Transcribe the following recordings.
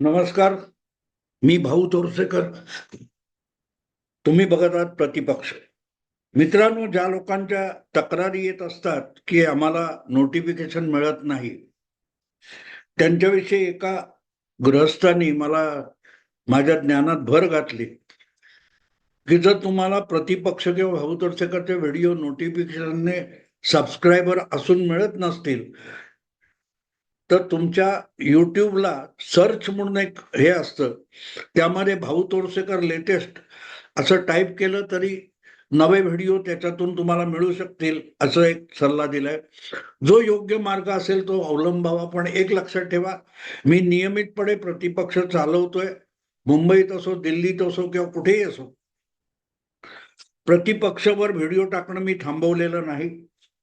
नमस्कार मी भाऊ तोरसेकर. तुम्ही बघत आहात प्रतिपक्ष. मित्रांनो ज्या लोकांच्या तक्रारी येत असतात की आम्हाला नोटिफिकेशन मिळत नाही त्यांच्याविषयी एका गृहस्थांनी मला माझ्या ज्ञानात भर घातली की जर तुम्हाला प्रतिपक्ष किंवा भाऊ तोरसेकरचे व्हिडिओ नोटिफिकेशनने सबस्क्रायबर असून मिळत नसतील तर तुमच्या युट्यूबला सर्च म्हणून एक हे असतं त्यामध्ये भाऊ तोरसेकर लेटेस्ट असं टाईप केलं तरी नवे व्हिडिओ त्याच्यातून तुम्हाला मिळू शकतील असं एक सल्ला दिलाय. जो योग्य मार्ग असेल तो अवलंबावा पण एक लक्षात ठेवा मी नियमितपणे प्रतिपक्ष चालवतोय मुंबईत असो दिल्लीत असो किंवा कुठेही असो. प्रतिपक्षवर व्हिडिओ टाकणं मी थांबवलेलं नाही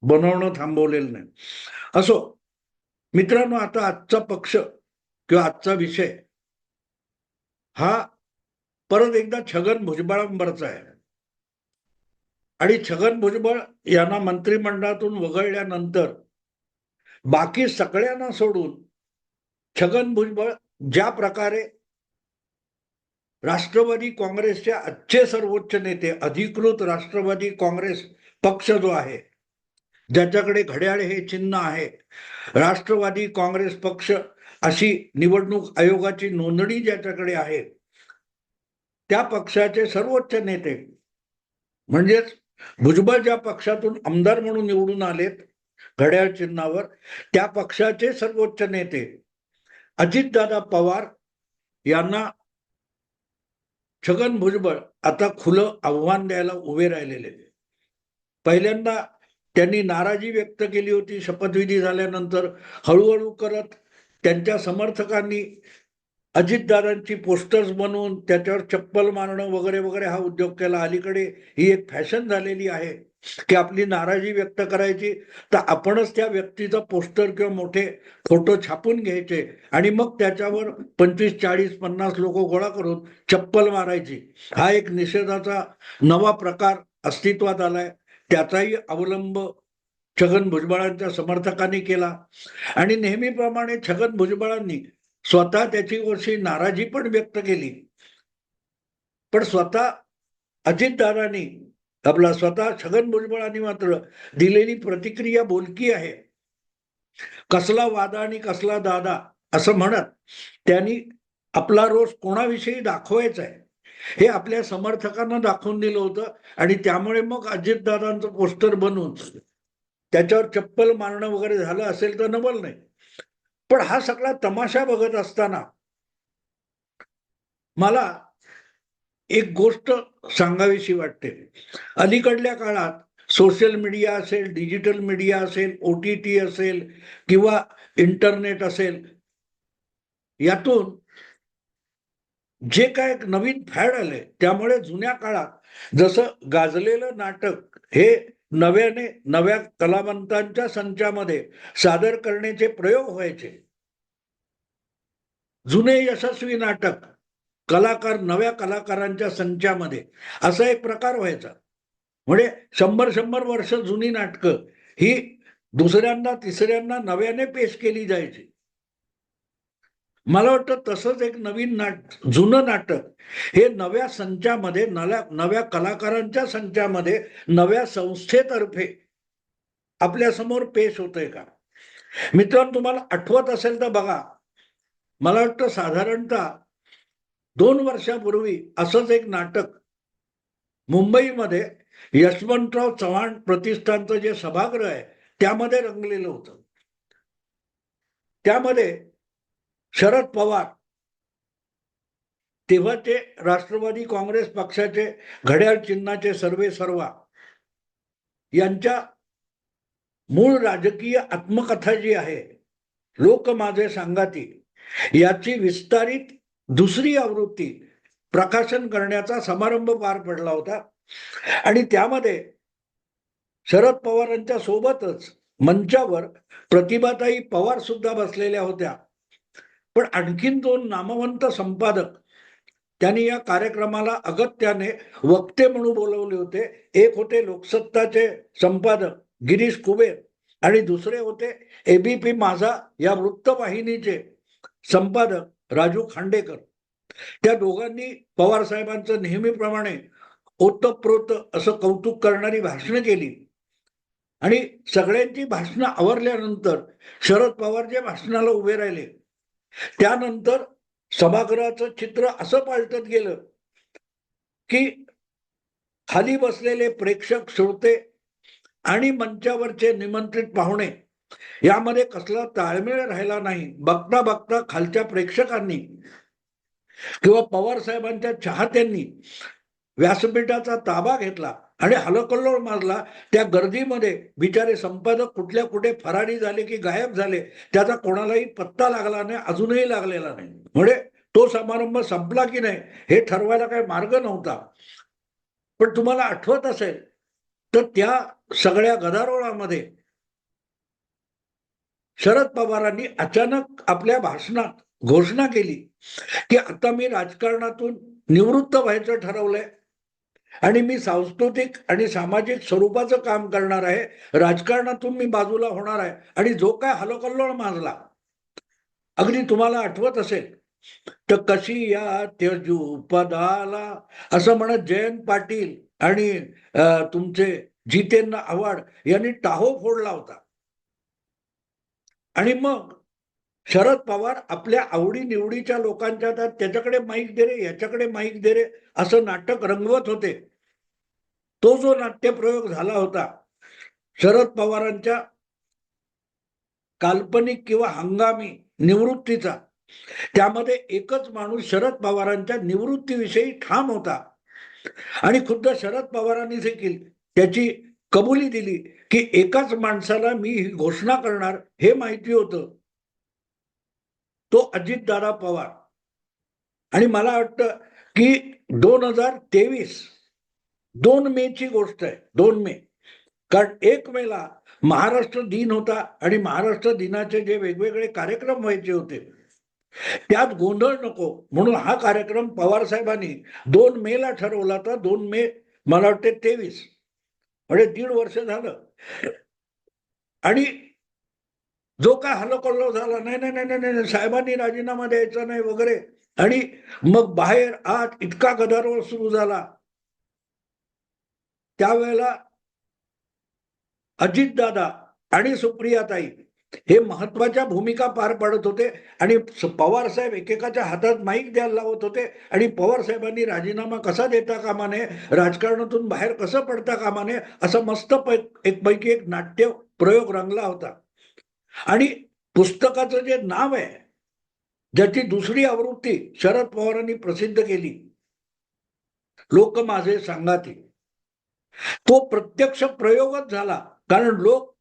बनवणं थांबवलेलं नाही. असो मित्रांनो आता आजचा पक्ष किंवा आजचा विषय हा परत एकदा छगन भुजबळांवरचा आहे. आणि छगन भुजबळ यांना मंत्रिमंडळातून वगळल्यानंतर बाकी सगळ्यांना सोडून छगन भुजबळ ज्या प्रकारे राष्ट्रवादी काँग्रेसचे आजचे सर्वोच्च नेते अधिकृत राष्ट्रवादी काँग्रेस पक्ष जो आहे ज्याच्याकडे घड्याळ हे चिन्ह आहे राष्ट्रवादी काँग्रेस पक्ष अशी निवडणूक आयोगाची नोंदणी ज्याच्याकडे आहे त्या पक्षाचे सर्वोच्च नेते म्हणजेच भुजबळ ज्या पक्षातून आमदार म्हणून निवडून आलेत घड्याळ चिन्हावर त्या पक्षाचे सर्वोच्च नेते अजितदादा पवार यांना छगन भुजबळ आता खुलं आव्हान द्यायला उभे राहिलेले. पहिल्यांदा त्यांनी नाराजी व्यक्त केली होती. शपथविधी झाल्यानंतर हळूहळू करत त्यांच्या समर्थकांनी अजितदादांची पोस्टर्स बनवून त्याच्यावर चप्पल मारणं वगैरे वगैरे हा उद्योग केला. अलीकडे ही एक फॅशन झालेली आहे की आपली नाराजी व्यक्त करायची. तर आपणच त्या व्यक्तीचा पोस्टर किंवा मोठे फोटो छापून घ्यायचे आणि मग त्याच्यावर पंचवीस चाळीस पन्नास लोक गोळा करून चप्पल मारायची. हा एक निषेधाचा नवा प्रकार अस्तित्वात आलाय. त्याचाही अवलंब छगन भुजबळांच्या समर्थकांनी केला. आणि नेहमीप्रमाणे छगन भुजबळांनी स्वतः त्याची वर्षी नाराजी पण व्यक्त केली. पण स्वतः अजितदारांनी आपला स्वतः छगन भुजबळांनी मात्र दिलेली प्रतिक्रिया बोलकी आहे. कसला वादा आणि कसला दादा असं म्हणत त्यांनी आपला रोष कोणाविषयी दाखवायचा आहे? हे आपल्या समर्थकांना दाखवून दिलं होतं. आणि त्यामुळे मग अजितदादांचं पोस्टर बनवून त्याच्यावर चप्पल मारणं वगैरे झालं असेल तर नवल नाही. पण हा सगळा तमाशा बघत असताना मला एक गोष्ट सांगावीशी वाटते. अलीकडल्या काळात सोशल मीडिया असेल डिजिटल मीडिया असेल ओ टी टी असेल किंवा इंटरनेट असेल यातून जे काय एक नवीन फॅड आले त्यामुळे जुन्या काळात जसं गाजलेलं नाटक हे नव्याने नव्या कलावंतांच्या संचामध्ये सादर करण्याचे प्रयोग व्हायचे. जुने यशस्वी नाटक कलाकार नव्या कलाकारांच्या संचामध्ये असा एक प्रकार व्हायचा. म्हणजे शंभर शंभर वर्ष जुनी नाटकं ही दुसऱ्यांना तिसऱ्यांना नव्याने पेश केली जायची. मला वाटतं तसंच एक नवीन नाट जुनं नाटक हे नव्या संचामध्ये नव्या नव्या कलाकारांच्या संचामध्ये नव्या संस्थेतर्फे आपल्यासमोर पेश होतंय का? मित्रांनो तुम्हाला आठवत असेल तर बघा मला वाटतं साधारणतः दोन वर्षापूर्वी असंच एक नाटक मुंबईमध्ये यशवंतराव चव्हाण प्रतिष्ठानचं जे सभागृह आहे त्यामध्ये रंगलेलं होतं. त्यामध्ये शरद पवार. तेव्हाचे राष्ट्रवादी काँग्रेस पक्षाचे घड्याळ चिन्हाचे सर्वे सर्वा यांच्या मूळ राजकीय आत्मकथा जी आहे लोक माझे सांगाती याची विस्तारित दुसरी आवृत्ती प्रकाशन करण्याचा समारंभ पार पडला होता. आणि त्यामध्ये शरद पवारांच्या सोबतच मंचावर प्रतिभाताई पवार सुद्धा बसलेल्या होत्या. पण आणखीन दोन नामवंत संपादक त्यांनी या कार्यक्रमाला अगत्याने वक्ते म्हणून बोलवले होते. एक होते लोकसत्ताचे संपादक गिरीश कुबेर आणि दुसरे होते एबीपी माझा या वृत्तवाहिनीचे संपादक राजू खांडेकर. त्या दोघांनी पवार साहेबांचं नेहमीप्रमाणे ओतप्रोत असं कौतुक करणारी भाषणं केली. आणि सगळ्यांची भाषणं आवरल्यानंतर शरद पवार जे भाषणाला उभे राहिले त्यानंतर सभागृहाचं चित्र असं पालटत गेलं की खाली बसलेले प्रेक्षक श्रोते आणि मंचावरचे निमंत्रित पाहुणे यामध्ये कसला ताळमेळ राहिला नाही. बघता बघता खालच्या प्रेक्षकांनी किंवा पवार साहेबांच्या चाहत्यांनी व्यासपीठाचा ताबा घेतला. आणि हलकल्लोळ मारला त्या गर्दीमध्ये बिचारे संपादक कुठल्या कुठे फरारी झाले की गायब झाले त्याचा कोणालाही पत्ता लागला नाही अजूनही लागलेला नाही. म्हणजे तो समारंभ संपला की नाही हे ठरवायला काही मार्ग नव्हता. पण तुम्हाला आठवत असेल तर त्या सगळ्या गदारोळामध्ये शरद पवारांनी अचानक आपल्या भाषणात घोषणा केली की आता मी राजकारणातून निवृत्त व्हायचं ठरवलंय. आणि मी सांस्कृतिक आणि सामाजिक स्वरूपाचं काम करणार आहे. राजकारणातून मी बाजूला होणार आहे. आणि जो काय हलोकल्लोळ माजला अगदी तुम्हाला आठवत असेल तर कशी या त्यजू पदाला असं म्हणत जयंत पाटील आणि तुमचे जितेंद्र आव्हाड यांनी टाहो फोडला होता. आणि मग शरद पवार आपल्या आवडीनिवडीच्या लोकांच्या त्या- त्याच्याकडे माईक दे रे याच्याकडे माईक दे रे असं नाटक रंगवत होते. तो जो नाट्यप्रयोग झाला होता शरद पवारांच्या काल्पनिक किंवा हंगामी निवृत्तीचा त्यामध्ये एकच माणूस शरद पवारांच्या निवृत्तीविषयी ठाम होता. आणि खुद्द शरद पवारांनी देखील त्याची कबुली दिली की एकाच माणसाला मी ही घोषणा करणार हे माहिती होतं. तो अजितदादा पवार. आणि मला वाटतं की दोन हजार तेवीस दोन मे ची गोष्ट आहे दोन मे. कारण एक मेला महाराष्ट्र दिन होता आणि महाराष्ट्र दिनाचे जे वेगवेगळे कार्यक्रम व्हायचे होते त्यात गोंधळ नको म्हणून हा कार्यक्रम पवार साहेबांनी दोन मे ला ठरवला होता दोन मे मला वाटते तेवीस. म्हणजे दीड वर्ष झालं. आणि जो काय हल्लोकल्लो झाला नाही नाही नाही नाही नाही साहेबांनी राजीनामा द्यायचा नाही वगैरे. आणि मग बाहेर आत इतका गदारोळ सुरू झाला. त्यावेळेला अजितदादा आणि सुप्रियाताई हे महत्त्वाच्या भूमिका पार पाडत होते. आणि पवार साहेब एकेकाच्या हातात माईक द्यायला लावत होते. आणि पवार साहेबांनी राजीनामा कसा देता कामा नये राजकारणातून बाहेर कसं पडता कामा नये असं मस्त पै एक पैकी एक नाट्य प्रयोग रंगला होता. आणि पुस्तकाचं जे नाव आहे ज्याची दुसरी आवृत्ती शरद पवारांनी प्रसिद्ध केली लोक माझे सांगाती तो प्रत्यक्ष प्रयोगच झाला कारण लोक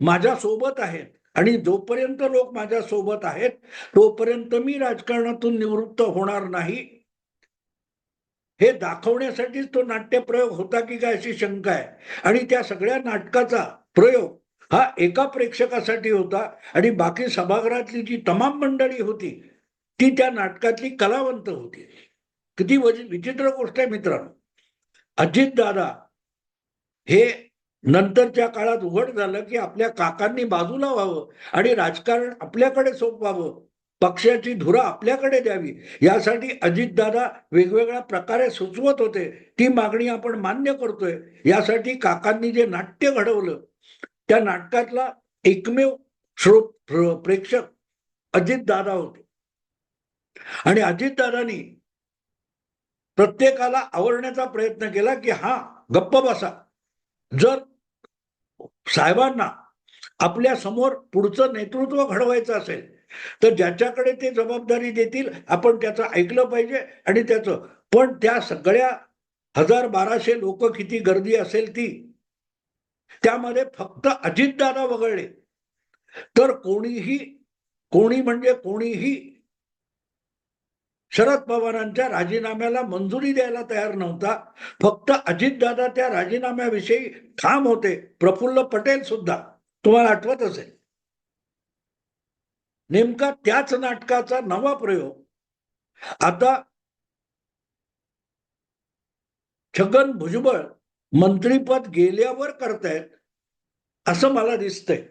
माझ्या सोबत आहेत आणि जोपर्यंत लोक माझ्या सोबत आहेत तोपर्यंत मी राजकारणातून निवृत्त होणार नाही. हे दाखवण्यासाठीच तो नाट्यप्रयोग होता की काय अशी शंका आहे. आणि त्या सगळ्या नाटकाचा प्रयोग हा एका प्रेक्षकासाठी होता आणि बाकी सभागृहातली जी तमाम मंडळी होती ती त्या नाटकातली कलावंत होती. किती विचित्र गोष्ट आहे मित्रांनो. अजितदादा हे नंतरच्या काळात उघड झालं की आपल्या काकांनी बाजूला व्हावं आणि राजकारण आपल्याकडे सोपवावं. पक्षाची धुरा आपल्याकडे द्यावी. यासाठी अजितदादा वेगवेगळ्या प्रकारे सुचवत होते. ती मागणी आपण मान्य करतोय. यासाठी काकांनी जे नाट्य घडवलं त्या नाटकातला एकमेव श्रोत प्रेक्षक अजितदादा होते. आणि अजितदादानी प्रत्येकाला आवरण्याचा प्रयत्न केला की हा गप्प बसा. जर साहेबांना आपल्यासमोर पुढचं नेतृत्व घडवायचं असेल तर ज्याच्याकडे ते जबाबदारी देतील आपण त्याचं ऐकलं पाहिजे आणि त्याचं. पण त्या सगळ्या हजार बाराशे लोक किती गर्दी असेल ती त्यामध्ये फक्त अजितदादा वगळले. तर कोणीही कोणी म्हणजे कोणीही शरद पवारांच्या राजीनाम्याला मंजुरी द्यायला तयार नव्हता. फक्त अजितदादा त्या राजीनाम्याविषयी ठाम होते. प्रफुल्ल पटेल सुद्धा. तुम्हाला आठवत असेल. नेमका त्याच नाटकाचा नवा प्रयोग. आता छगन भुजबळ मंत्रीपद गेल्यावर करतायत असं मला दिसतंय.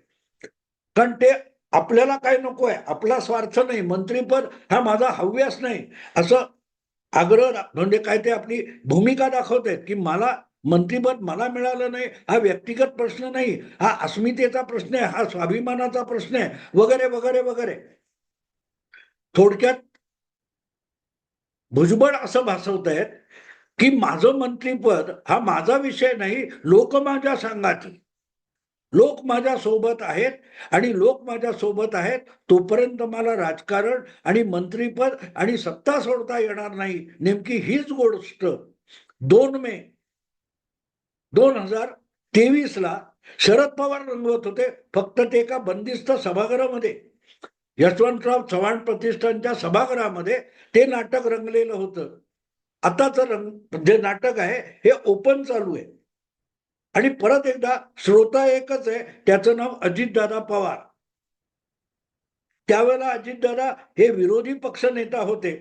कारण ते आपल्याला काय नको आहे आपला स्वार्थ नाही मंत्रीपद हा माझा हव्यास नाही असं आग्रह म्हणजे काय ते आपली भूमिका दाखवत आहेत की मला मंत्रीपद मला मिळालं नाही हा व्यक्तिगत प्रश्न नाही हा अस्मितेचा प्रश्न आहे हा स्वाभिमानाचा प्रश्न आहे वगैरे वगैरे वगैरे. थोडक्यात भुजबळ असं भासवत आहेत की माझं मंत्रीपद हा माझा विषय नाही लोक माझ्या सांगाती. लोक माझ्या सोबत आहेत आणि लोक माझ्या सोबत आहेत तोपर्यंत मला राजकारण आणि मंत्रीपद आणि सत्ता सोडता येणार नाही. नेमकी हीच गोष्ट दोन मे दोन हजार तेवीस ला शरद पवार रंगवत होते फक्त ते एका बंदिस्त सभागृहामध्ये. यशवंतराव चव्हाण प्रतिष्ठानच्या सभागृहामध्ये ते नाटक रंगलेलं होतं. आताचं रंग जे नाटक आहे हे ओपन चालू आहे. आणि परत एकदा श्रोता एकच आहे त्याचं नाव अजितदादा पवार. त्यावेळेला अजितदादा हे विरोधी पक्ष नेता होते.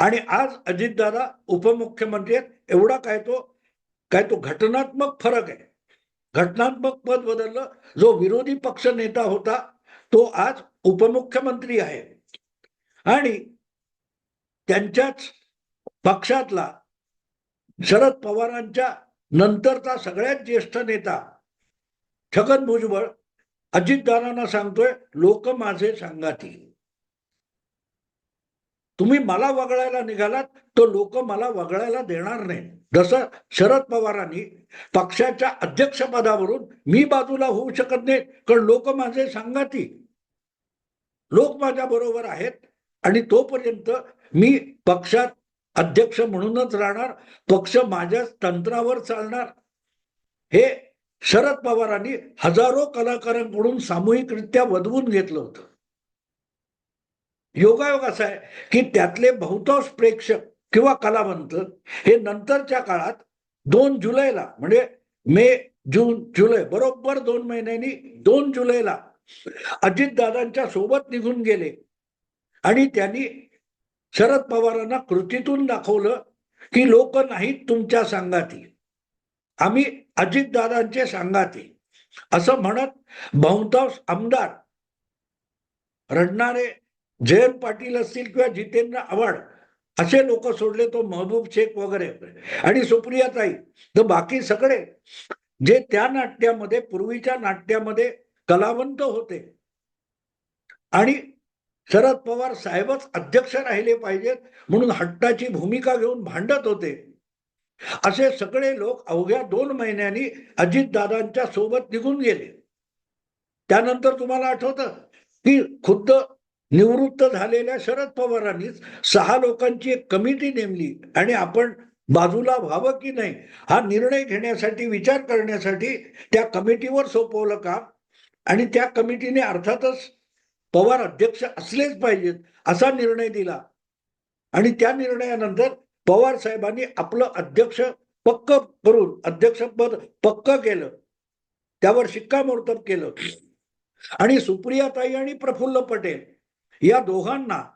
आणि आज अजितदादा उपमुख्यमंत्री आहेत एवढा काय तो काय तो घटनात्मक फरक आहे. घटनात्मक पद बदललं जो विरोधी पक्ष नेता होता तो आज उपमुख्यमंत्री आहे. आणि त्यांच्याच पक्षातला शरद पवारांच्या नंतरचा सगळ्यात ज्येष्ठ नेता छगन भुजबळ अजितदारांना सांगतोय लोक माझे सांगाती तुम्ही मला वगळायला निघालात तो लोक मला वगळायला देणार नाही. जसं शरद पवारांनी पक्षाच्या अध्यक्षपदावरून मी बाजूला होऊ शकत नाही कारण लोक माझे सांगाती लोक माझ्या बरोबर आहेत आणि तोपर्यंत मी पक्षात अध्यक्ष म्हणूनच राहणार पक्ष माझ्या तंत्रावर चालणार. हे शरद पवारांनी हजारो कलाकारांकडून सामूहिकरित्या वधवून घेतलं होतं. योगायोग असा आहे की त्यातले बहुतांश प्रेक्षक किंवा कलावंत हे नंतरच्या काळात दोन जुलैला म्हणजे मे जून जुलै बरोबर दोन महिन्यांनी दोन जुलैला अजितदादांच्या सोबत निघून गेले. आणि त्यांनी शरद पवारांना कृतीतून दाखवलं की लोक नाहीत तुमच्या सांगाती. आम्ही अजितदादांचे सांगाती. असं म्हणत बहुतांश आमदार रडणारे जयंत पाटील असतील किंवा जितेंद्र आव्हाड असे लोक सोडले तो महबूब शेख वगैरे. आणि सुप्रियाताई तर बाकी सगळे जे त्या नाट्यामध्ये पूर्वीच्या नाट्यामध्ये कलावंत होते. आणि शरद पवार साहेबच अध्यक्ष राहिले पाहिजेत म्हणून हट्टाची भूमिका घेऊन भांडत होते. असे सगळे लोक अवघ्या दोन महिन्यांनी अजितदादांच्या सोबत निघून गेले. त्यानंतर तुम्हाला आठवत की खुद्द निवृत्त झालेल्या शरद पवारांनीच सहा लोकांची एक कमिटी नेमली आणि आपण बाजूला व्हावं की नाही हा निर्णय घेण्यासाठी विचार करण्यासाठी त्या कमिटीवर सोपवलं काम. आणि त्या कमिटीने अर्थातच पवार अध्यक्ष असलेच पाहिजेत असा निर्णय दिला. आणि त्या निर्णयानंतर पवार साहेबांनी आपलं अध्यक्ष पक्क करून अध्यक्षपद पक्क केलं. त्यावर शिक्कामोर्तब केलं. आणि सुप्रियाताई आणि प्रफुल्ल पटेल या दोघांना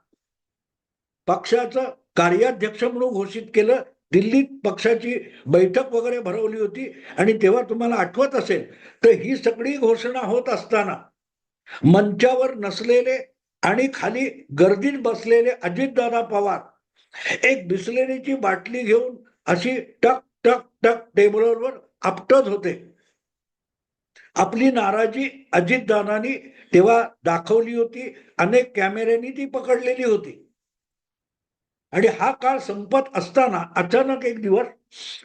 पक्षाचं कार्याध्यक्ष म्हणून घोषित केलं. दिल्लीत पक्षाची बैठक वगैरे भरवली होती. आणि तेव्हा तुम्हाला आठवत असेल तर ही सगळी घोषणा होत असताना मंचावर नसलेले आणि खाली गर्दीत बसलेले अजितदादा पवार एक बिसलेरीची बाटली घेऊन अशी टक टक टक टेबलवर आपटत होते. आपली नाराजी अजितदादांनी तेव्हा दाखवली होती अनेक कॅमेऱ्यांनी ती पकडलेली होती. आणि हा काळ संपत असताना अचानक एक दिवस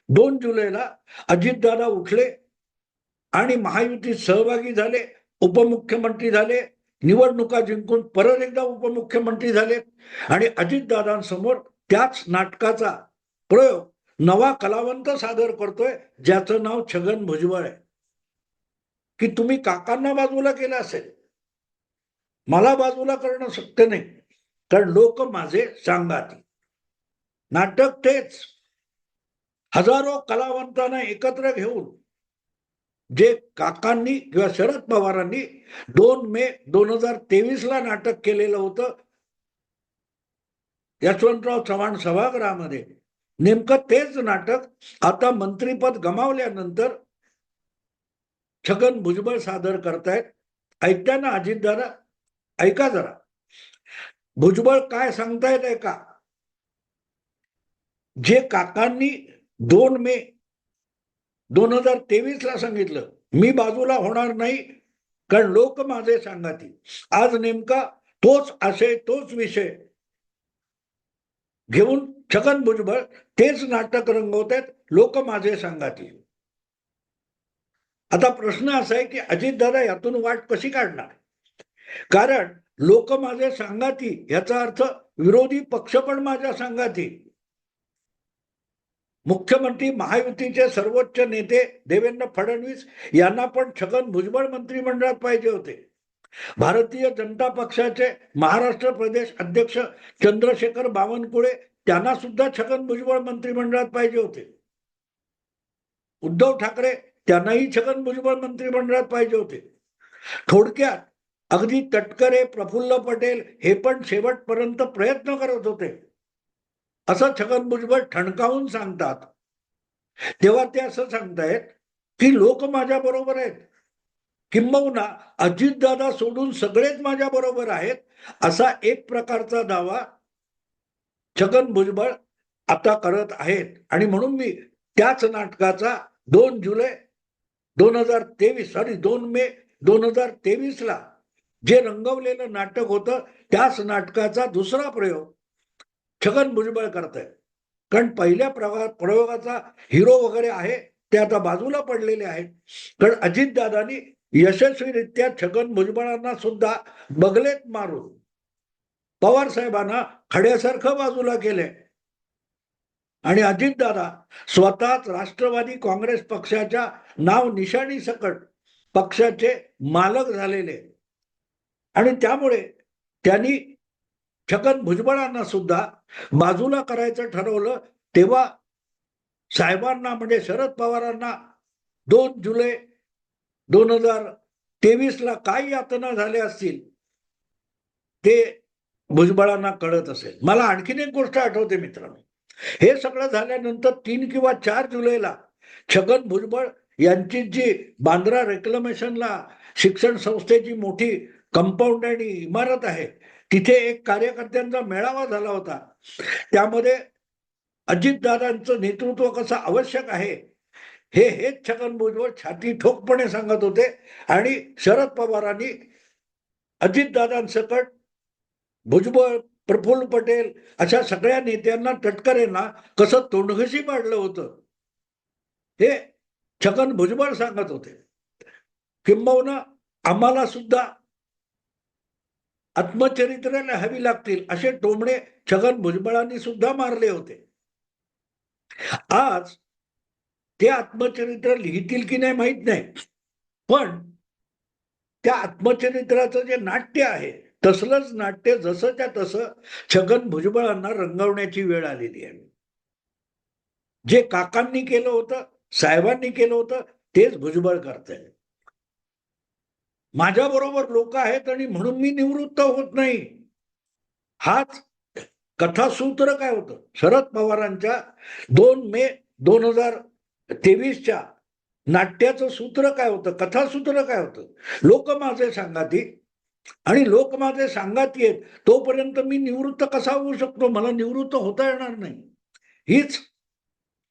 दोन जुलैला अजितदादा उठले आणि महायुतीत सहभागी झाले. उपमुख्यमंत्री झाले निवडणुका जिंकून परत एकदा उपमुख्यमंत्री झाले आणि अजितदादांसमोर त्याच नाटकाचा प्रयोग नवा कलावंत सादर करतोय ज्याचं नाव छगन भुजबळ आहे. की तुम्ही काकांना बाजूला केलं असेल? मला बाजूला करणं शक्य नाही कारण लोक माझे सांगाती. नाटक तेच. हजारो कलावंतांना एकत्र घेऊन जे काकांनी किंवा शरद पवारांनी दोन मे दोन हजार तेवीस ला नाटक केलेलं होतं. यशवंतराव चव्हाण सभागृहामध्ये. नेमकं तेच नाटक आता मंत्रीपद गमावल्यानंतर छगन भुजबळ सादर करतायत. ऐकता ना अजितदादा ऐका जरा. भुजबळ काय सांगतायत ऐका. जे काकांनी दोन मे दोन हजार तेवीस ला सांगितलं मी बाजूला होणार नाही कारण लोक माझे सांगाती आज नेमका तोच आशय तोच विषय. घेऊन छगन भुजबळ तेच नाटक रंगवत आहेत लोक माझे सांगातील. आता प्रश्न असा आहे की अजितदादा यातून वाट कशी काढणार? कारण लोक माझे सांगाती याचा अर्थ विरोधी पक्ष पण माझ्या सांगातील. मुख्यमंत्री महायुतीचे सर्वोच्च नेते देवेंद्र फडणवीस यांना पण छगन भुजबळ मंत्रिमंडळात पाहिजे होते. भारतीय जनता पक्षाचे महाराष्ट्र प्रदेश अध्यक्ष चंद्रशेखर बावनकुळे त्यांना सुद्धा छगन भुजबळ मंत्रिमंडळात पाहिजे होते. उद्धव ठाकरे त्यांनाही छगन भुजबळ मंत्रिमंडळात पाहिजे होते. थोडक्यात अगदी तटकरे प्रफुल्ल पटेल हे पण शेवटपर्यंत प्रयत्न करत होते. असं छगन भुजबळ ठणकावून सांगतात. तेव्हा ते असं सांगतायत की लोक माझ्या बरोबर आहेत. किंबहुना अजितदादा सोडून सगळेच माझ्या बरोबर आहेत असा एक प्रकारचा दावा छगन भुजबळ आता करत आहेत. आणि म्हणून मी त्याच नाटकाचा दोन जुलै दोन हजार तेवीस सॉरी दोन मे दोन हजार तेवीसला जे रंगवलेलं नाटक होतं त्याच नाटकाचा दुसरा प्रयोग छगन भुजबळ करत आहे कारण पहिल्या प्रवा प्रयोगाचा हिरो वगैरे आहे ते आता बाजूला पडलेले आहेत. कारण अजितदादांनी यशस्वीरित्या छगन भुजबळांना सुद्धा बगलेत मारून. पवार साहेबांना खड्यासारखं बाजूला केलंय. आणि अजितदादा स्वतःच राष्ट्रवादी काँग्रेस पक्षाच्या नाव निशाणी सकट पक्षाचे मालक झालेले आणि त्यामुळे त्यांनी छगन भुजबळांना सुद्धा बाजूला करायचं ठरवलं तेव्हा साहेबांना म्हणजे शरद पवारांना दोन जुलै दोन हजार तेवीस ला काय यातना झाल्या असतील ते भुजबळांना कळत असेल. मला आणखीन एक गोष्ट आठवते मित्रांनो. हे सगळं झाल्यानंतर तीन किंवा चार जुलैला छगन भुजबळ यांची जी बांद्रा रेक्लमेशनला शिक्षण संस्थेची मोठी कंपाऊंड आणि इमारत आहे तिथे एक कार्यकर्त्यांचा मेळावा झाला होता. त्यामध्ये अजितदादांचं नेतृत्व कसं आवश्यक आहे हे हेच छगन भुजबळ छाती ठोकपणे सांगत होते आणि शरद पवारांनी अजितदादांसकट भुजबळ प्रफुल्ल पटेल अशा सगळ्या नेत्यांना तटकरेंना कसं तोंडघशी पाडलं होतं हे छगन भुजबळ सांगत होते. किंबहुना आम्हाला सुद्धा आत्मचरित्र लिहावी लागतील असे टोमणे छगन भुजबळांनी सुद्धा मारले होते. आज ते आत्मचरित्र लिहितील की नाही माहीत नाही. पण त्या आत्मचरित्राचं जे नाट्य आहे तसलंच नाट्य जसंच्या तसं छगन भुजबळांना रंगवण्याची वेळ आलेली आहे. जे काकांनी केलं होतं साहेबांनी केलं होतं तेच भुजबळ करताय माझ्या बरोबर लोक आहेत आणि म्हणून मी निवृत्त होत नाही. हाच कथासूत्र काय होतं? शरद पवारांच्या दोन मे दोन हजार तेवीसच्या नाट्याचं सूत्र काय होतं? कथासूत्र काय होतं? लोक माझे सांगाती आणि लोक माझे सांगाती आहेत तोपर्यंत मी निवृत्त कसा होऊ शकतो? मला निवृत्त होता येणार नाही. हीच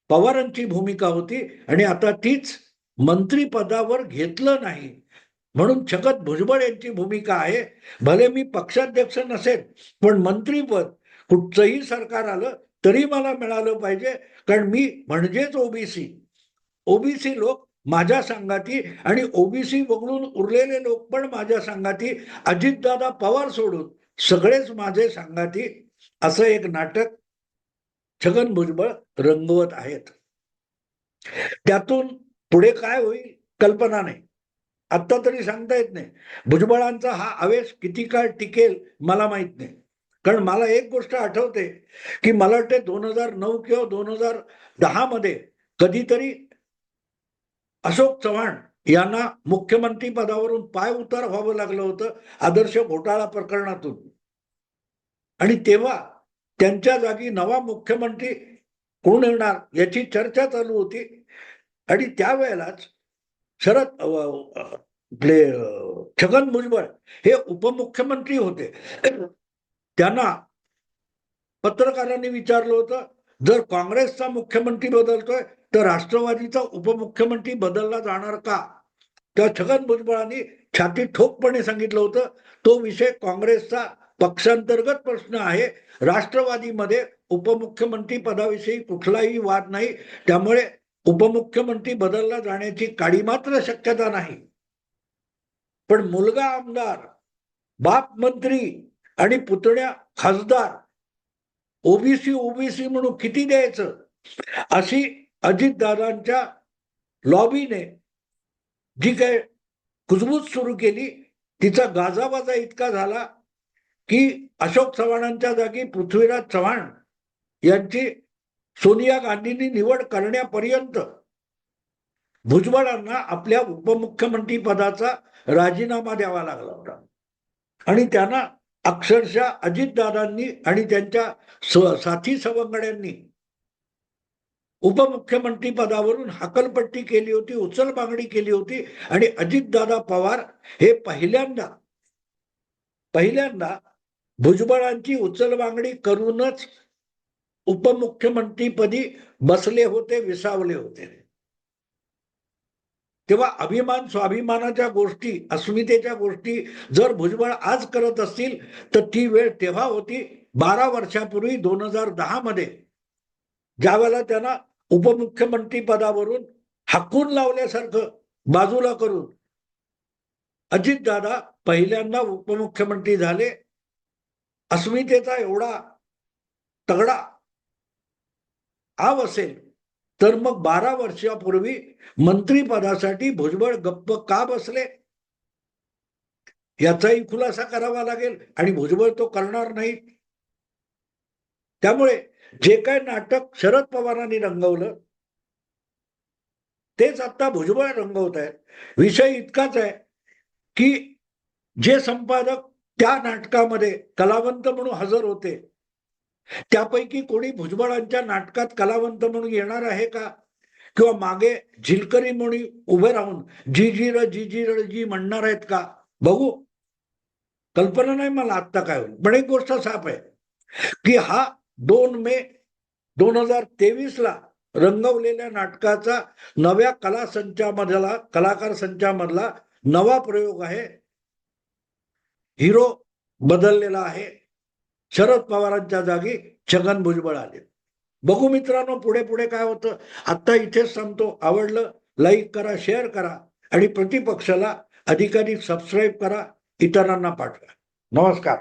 पवारांची भूमिका होती आणि आता तीच मंत्रीपदावर घेतलं नाही. म्हणून छगन भुजबळ यांची भूमिका आहे. भले मी पक्षाध्यक्ष नसेल पण मंत्रीपद कुठचंही सरकार आलं तरी मला मिळालं पाहिजे. कारण मी म्हणजेच ओबीसी. ओबीसी लोक माझ्या संघाती आणि ओबीसी वगळून उरलेले लोक पण माझ्या संघाती अजितदादा पवार सोडून सगळेच माझे संघाती असं एक नाटक छगन भुजबळ रंगवत आहेत. त्यातून पुढे काय होईल कल्पना नाही. आत्ता तरी सांगता येत नाही. भुजबळांचा हा आवेश किती काळ टिकेल मला माहीत नाही. कारण मला एक गोष्ट आठवते की मला वाटते दोन हजार नऊ किंवा दोन हजार दहा मध्ये कधीतरी अशोक चव्हाण यांना मुख्यमंत्री पदावरून पाय उतार व्हावं लागलं होतं आदर्श घोटाळा प्रकरणातून. आणि तेव्हा त्यांच्या जागी नवा मुख्यमंत्री कोण येणार याची चर्चा चालू होती. आणि त्यावेळेलाच शरद आपले छगन भुजबळ हे उपमुख्यमंत्री होते. त्यांना पत्रकारांनी विचारलं होतं जर काँग्रेसचा मुख्यमंत्री बदलतोय तर राष्ट्रवादीचा उपमुख्यमंत्री बदलला जाणार का? त्या छगन भुजबळांनी छाती ठोकपणे सांगितलं होतं तो विषय काँग्रेसचा पक्षांतर्गत प्रश्न आहे. राष्ट्रवादीमध्ये उपमुख्यमंत्री पदाविषयी कुठलाही वाद नाही. त्यामुळे उपमुख्यमंत्री बदलला जाण्याची काडी मात्र शक्यता नाही. पण मुलगा आमदार बाप मंत्री आणि पुतण्या खासदार ओबीसी ओबीसी म्हणून किती द्यायचं? अशी अजितदादांच्या लॉबीने जी काय कुजबूज सुरू केली तिचा गाजावाजा इतका झाला की अशोक चव्हाणांच्या जागी पृथ्वीराज चव्हाण यांची सोनिया गांधींनी निवड करण्यापर्यंत भुजबळांना आपल्या उपमुख्यमंत्री पदाचा राजीनामा द्यावा लागला होता. आणि त्यांना अक्षरशः अजितदादांनी आणि त्यांच्या स- साथी सवंगड्यांनी उपमुख्यमंत्री पदावरून हकलपट्टी केली होती उचल मागणी केली होती आणि अजितदादा पवार हे पहिल्यांदा पहिल्यांदा भुजबळांची उचल मागणी करूनच उपमुख्यमंत्रीपदी बसले होते विसावले होते. तेव्हा अभिमान स्वाभिमानाच्या गोष्टी अस्मितेच्या गोष्टी जर भुजबळ आज करत असतील तर ती वेळ तेव्हा होती बारा वर्षापूर्वी दोन हजार दहा मध्ये ज्यावेळेला त्यांना उपमुख्यमंत्री पदावरून हाकून लावल्यासारखं बाजूला करून अजितदादा पहिल्यांदा उपमुख्यमंत्री झाले. अस्मितेचा एवढा तगडा आव असेल तर मग बारा वर्षापूर्वी मंत्रीपदासाठी भुजबळ गप्प का बसले? याचाही खुलासा करावा लागेल आणि भुजबळ तो करणार नाही त्यामुळे जे काय नाटक शरद पवारांनी रंगवलं तेच आता भुजबळ रंगवत आहेत. विषय इतकाच आहे की जे संपादक त्या नाटकामध्ये कलावंत म्हणून हजर होते त्यापैकी कोणी भुजबळांच्या नाटकात कलावंत म्हणून येणार आहे का? किंवा मागे झिलकरी म्हणून उभे राहून जी जी र जी जी र जी म्हणणार आहेत का? बघू. कल्पना नाही मला आत्ता काय होईल. पण एक गोष्ट साफ आहे की हा दोन मे दोन हजार तेवीस ला रंगवलेल्या नाटकाचा नव्या कला संचामधला कलाकार संचामधला नवा प्रयोग आहे. हिरो बदललेला आहे. शरद पवारांच्या जागी छगन भुजबळ आले. बघू मित्रांनो पुढे पुढे काय होतं. आत्ता इथेच सांगतो आवडलं लाईक करा शेअर करा आणि प्रतिपक्षाला अधिकाधिक सबस्क्राईब करा. इतरांना पाठवा. नमस्कार.